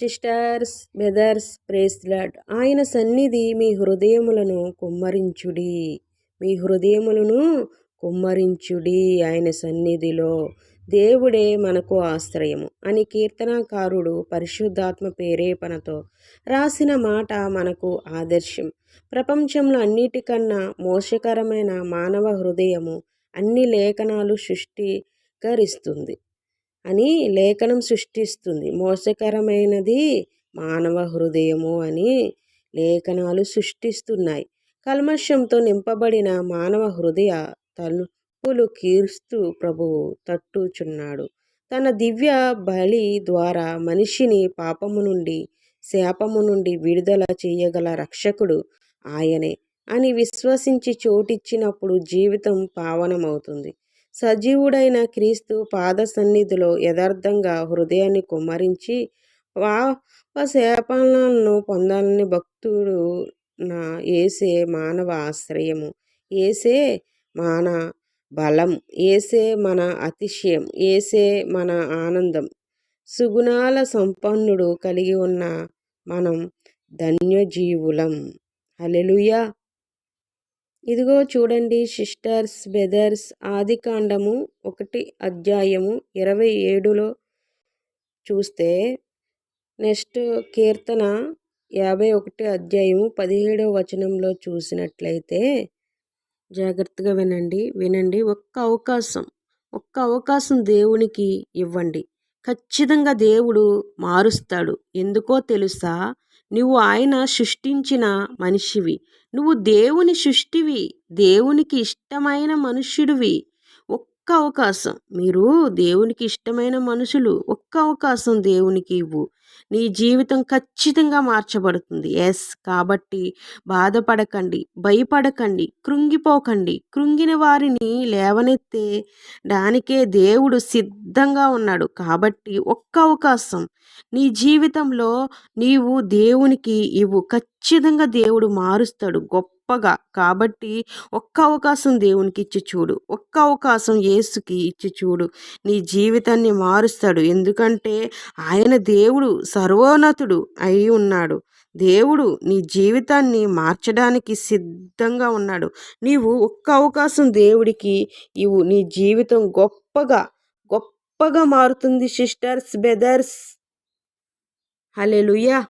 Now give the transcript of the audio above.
Sisters brothers ప్రేస్లాడ్ ఆయన సన్నిధి మీ హృదయములను కుమ్మరించుడి. మీ హృదయములను కుమ్మరించుడి ఆయన సన్నిధిలో. దేవుడే మనకు ఆశ్రయము. అని కీర్తనాకారుడు పరిశుద్ధాత్మ ప్రేరేపణతో రాసిన మాట మనకు ఆదర్శం. ప్రపంచంలో అన్నిటికన్నా మోసకరమైన మానవ హృదయము అన్ని లేఖనాలు సృష్టికరిస్తుంది. అని లేఖనం సృష్టిస్తుంది. మోసకరమైనది మానవ హృదయము అని లేఖనాలు సృష్టిస్తున్నాయి. కల్మషంతో నింపబడిన మానవ హృదయ తలుపులు కీర్స్తూ ప్రభువు తట్టుచున్నాడు. తన దివ్య బలి ద్వారా మనిషిని పాపము నుండి శాపము నుండి విడుదల చేయగల రక్షకుడు ఆయనే అని విశ్వసించి చోటిచ్చినప్పుడు జీవితం పావనమవుతుంది. సజీవుడైన క్రీస్తు పాద సన్నిధిలో యథార్థంగా హృదయాన్ని కుమ్మరించి పాపశాపాలను పొందాలని భక్తుడు నా ఏసే మానవ ఆశ్రయము. ఏసే మాన బలం ఏసే మన అతిశయం ఏసే మన ఆనందం. సుగుణాల సంపన్నుడు కలిగి ఉన్న మనం ధన్యజీవులం. హలెలుయా ఇదిగో చూడండి సిస్టర్స్ బెదర్స్ ఆది కాండము ఒకటి అధ్యాయము ఇరవై ఏడులో చూస్తే నెక్స్ట్ కీర్తన యాభై ఒకటి అధ్యాయము పదిహేడవ వచనంలో చూసినట్లయితే జాగ్రత్తగా వినండి వినండి. ఒక్క అవకాశం ఒక్క అవకాశం దేవునికి ఇవ్వండి. ఖచ్చితంగా దేవుడు మారుస్తాడు. ఎందుకో తెలుసా? నువ్వు ఆయన సృష్టించిన మనిషివి. నువ్వు దేవుని సృష్టివి. దేవునికి ఇష్టమైన మనుష్యుడివి. ఒక్క అవకాశం. మీరు దేవునికి ఇష్టమైన మనుషులు ఒక్క అవకాశం దేవునికి ఇవ్వు. నీ జీవితం ఖచ్చితంగా మార్చబడుతుంది. ఎస్ కాబట్టి బాధపడకండి భయపడకండి కృంగిపోకండి. కృంగిన వారిని లేవనెత్తే దానికే దేవుడు సిద్ధంగా ఉన్నాడు. కాబట్టి ఒక్క అవకాశం. నీ జీవితంలో నీవు దేవునికి ఇవ్వు. ఖచ్చితంగా దేవుడు మారుస్తాడు. గొప్ప గొప్పగా. కాబట్టి ఒక్క అవకాశం దేవునికి ఇచ్చి చూడు. ఒక్క అవకాశం యేసుకి ఇచ్చి చూడు. నీ జీవితాన్ని మారుస్తాడు. ఎందుకంటే ఆయన దేవుడు సర్వోన్నతుడు అయి ఉన్నాడు. దేవుడు నీ జీవితాన్ని మార్చడానికి సిద్ధంగా ఉన్నాడు. నీవు ఒక్క అవకాశం దేవుడికి ఇవు నీ జీవితం గొప్పగా గొప్పగా మారుతుంది సిస్టర్స్ బ్రదర్స్. హలెలుయా